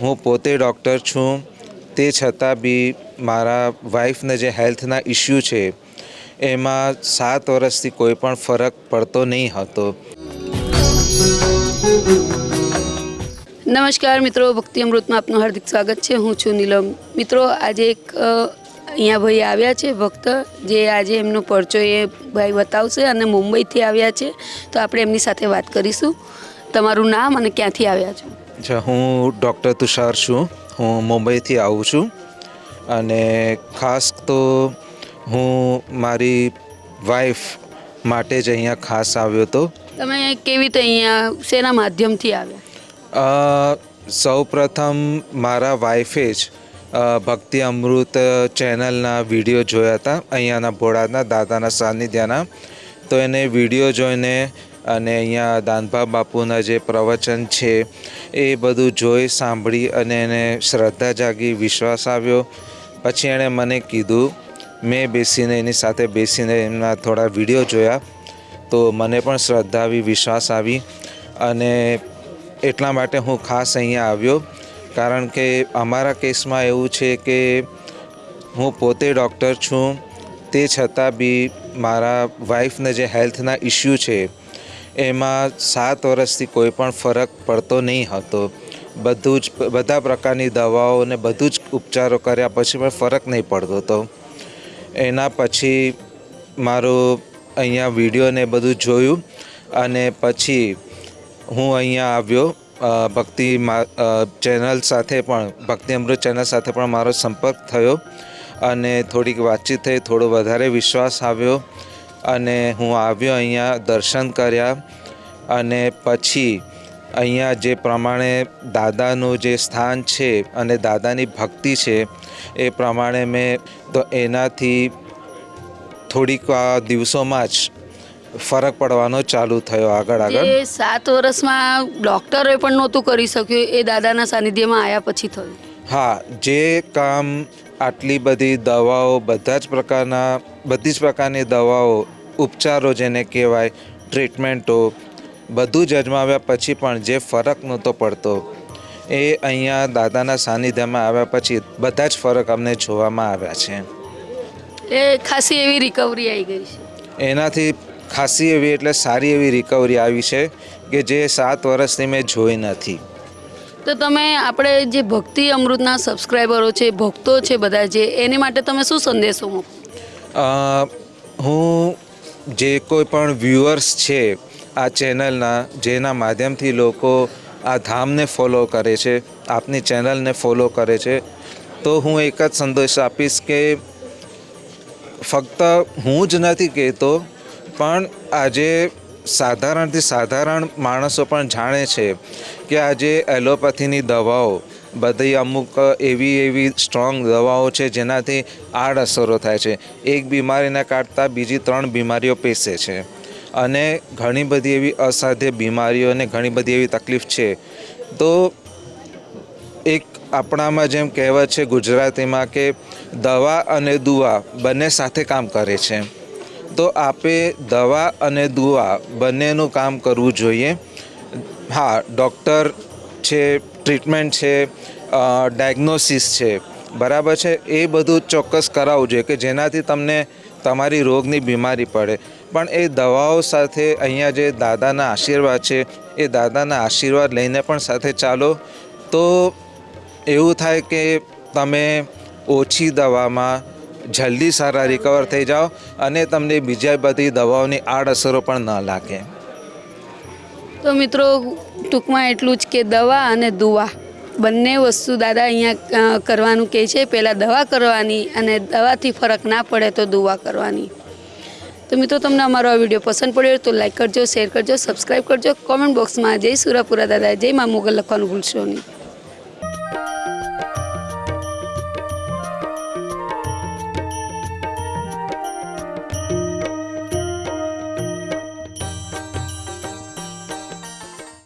હું પોતે ડૉક્ટર છું. તે છતાં બી મારા વાઈફને જે હેલ્થના ઇસ્યુ છે, એમાં સાત વર્ષથી કોઈ પણ ફરક પડતો નહીં હતો. નમસ્કાર મિત્રો, ભક્તિ અમૃતમાં આપનું હાર્દિક સ્વાગત છે. હું છું નીલમ. મિત્રો, આજે એક અહીંયા ભાઈ આવ્યા છે, ભક્ત, જે આજે એમનો પરચો એ ભાઈ બતાવશે અને મુંબઈથી આવ્યા છે. તો આપણે એમની સાથે વાત કરીશું. તમારું નામ અને ક્યાંથી આવ્યા છો? અચ્છા હું ડૉક્ટર તુષાર છું. હું મુંબઈથી આવું છું. અને ખાસ તો હું મારી વાઈફ માટે જ અહીંયા ખાસ આવ્યો હતો. તમે કેવી રીતે અહીંયા શેના માધ્યમથી આવ્યા? સૌ પ્રથમ મારા વાઈફે જ ભક્તિ અમૃત ચેનલના વીડિયો જોયા હતા અહીંયાના ભોળાના દાદાના સાનિધ્યના. તો એને વીડિયો જોઈને અને અહીંયા દાનભા બાપુના જે પ્રવચન છે, એ બધું જોઈ સાંભળી અને એને શ્રદ્ધા જાગી વિશ્વાસ આવ્યો. પછી એણે મને કીધું, મેં બેસીને એની સાથે બેસીને એમના થોડા વીડિયો જોયા, તો મને પણ શ્રદ્ધા આવી, વિશ્વાસ આવી અને એટલા માટે હું ખાસ અહીંયા આવ્યો. કારણ કે અમારા કેસમાં એવું છે કે હું પોતે ડૉક્ટર છું, તે છતાં બી મારા વાઈફને જે હેલ્થના ઇસ્યુ છે એમાં સાત વર્ષથી કોઈ પણ ફરક પડતો નહીં હતો. બધું જ, બધા પ્રકારની દવાઓ અને બધું જ ઉપચારો કર્યા પછી પણ ફરક નહીં પડતો હતો. એના પછી મારું અહીંયા વીડિયો ને બધું જોયું અને પછી હું અહીંયા આવ્યો. ભક્તિ ચેનલ સાથે પણ, ભક્તિ અમૃત ચેનલ સાથે પણ મારો સંપર્ક થયો અને થોડીક વાતચીત થઈ, થોડો વધારે વિશ્વાસ આવ્યો. અને હું આવ્યો અહીંયા દર્શન કર્યા અને પછી અહીંયા જે પ્રમાણે દાદાનું જે સ્થાન છે અને દાદાની ભક્તિ છે એ પ્રમાણે મેં તો એનાથી થોડીક દિવસોમાં જ ફરક પડવાનો ચાલુ થયો આગળ આગળ. સાત વર્ષમાં ડૉક્ટરે પણ નહોતું કરી શક્યું, એ દાદાના સાનિધ્યમાં આવ્યા પછી થયું. હા જે કામ આટલી બધી દવાઓ બધા જ પ્રકારના બધી જ પ્રકારની દવાઓ ઉપચારો જેને કહેવાય ટ્રીટમેન્ટો બધું જ અજમાવ્યા પછી પણ જે ફરક નહોતો પડતો એ અહીંયા દાદાના સાનિધ્યમાં આવ્યા પછી બધા જ ફરક અમને જોવામાં આવ્યા છે. એ ખાસી એવી રિકવરી આવી ગઈ છે. એનાથી ખાસી એવી એટલે સારી એવી રિકવરી આવી છે કે જે સાત વર્ષથી મેં જોઈ નથી. તો તમે આપણે જે ભક્તિ અમૃતના સબસ્ક્રાઈબરો છે, ભક્તો છે બધા જે, એની માટે તમે શું સંદેશો હું જે કોઈ પણ વ્યુઅર્સ છે આ ચેનલના જેના માધ્યમથી લોકો આ ધામને ફોલો કરે છે, આપની ચેનલને ફોલો કરે છે, તો હું એક જ સંદેશ આપીશ કે ફક્ત હું જ નથી કહેતો, પણ આજે સાધારણથી સાધારણ માણસો પણ જાણે છે કે આજે એલોપેથીની દવાઓ બધી અમુક એવી એવી સ્ટ્રોંગ દવાઓ છે જેનાથી આડઅસરો થાય છે. એક બીમારીને કાઢતા બીજી ત્રણ બીમારીઓ પેસે છે. અને ઘણી બધી એવી અસાધ્ય બીમારીઓ અને ઘણી બધી એવી તકલીફ છે. તો એક આપણામાં જેમ કહેવત છે ગુજરાતીમાં કે દવા અને દુવા બંને સાથે કામ કરે છે. તો આપે દવા અને દુવા બંનેનું કામ કરવું જોઈએ. હા ડૉક્ટર છે ટ્રીટમેન્ટ છે ડાયગ્નોસિસ છે. બરાબર છે? એ બધું ચોક્કસ કરાવવું જોઈએ કે જેનાથી તમને તમારી રોગની બીમારી પડે. પણ એ દવાઓ સાથે અહીંયા જે દાદાના આશીર્વાદ છે, એ દાદાના આશીર્વાદ લઈને પણ સાથે ચાલો. તો એવું થાય કે તમે ઓછી દવામાં જલ્દી સારા રિકવર થઈ જાઓ અને તમને બીજા બધી દવાઓની આડઅસરો પણ ન લાગે. તો મિત્રો, ટૂંકમાં એટલું જ કે દવા અને દુવા. બંને વસ્તુ દાદા અહીંયા કરવાનું કહે છે. પહેલાં દવા કરવાની અને દવાથી ફરક ના પડે તો દુવા કરવાની. તો મિત્રો, તમને અમારો આ વીડિયો પસંદ પડ્યો તો લાઈક કરજો, શેર કરજો સબસ્ક્રાઈબ કરજો. કોમેન્ટ બોક્સમાં જય સુરાપુરા દાદા, જય મા મોગલ લખવાનું ભૂલશો નહીં.